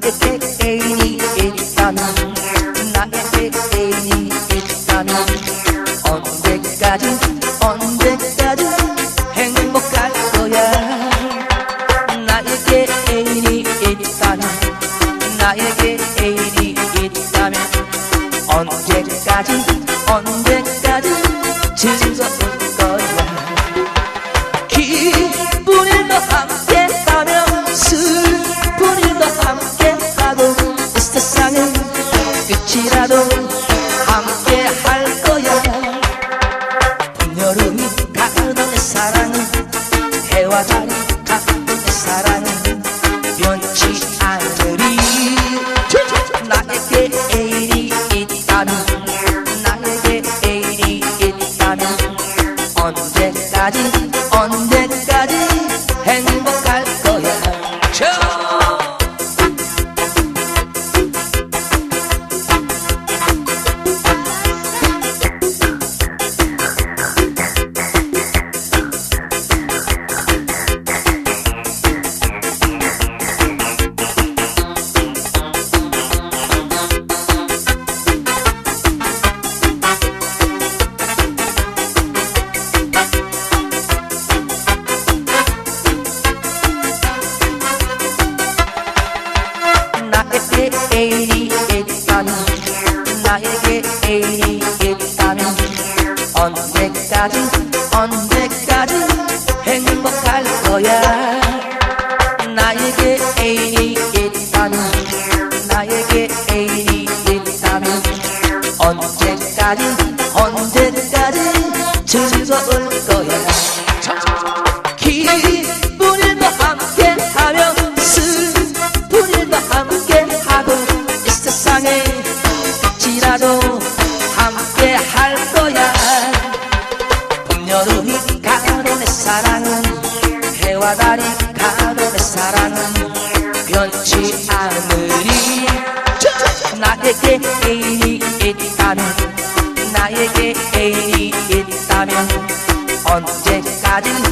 나에게 애인이 있다면 에게 애인이 있다면 언제까지 행복할 거야 나에게 애인이 있다면 에게 애인이 있다면 언제까지 언제까지 진짜 끝이라도 함께 할 거야. 봄여름이 가도 내 사랑은 해와 달이 가도 내 사랑은 변치 않으리. 나에게 애인이 있다면 나에게 애인이 있다면 언제까지 언제까지 행복 언제까지 언제까지 행복할 거야? 나에게 애인이 있다면 나에게 애인이 있다면 언제까지 언제까지 즐거울 거야 사랑은 해와 달이 내 사랑은 변치 않으리. 나에게 애인이 있다면 나에게 애인이 있다면 언제까지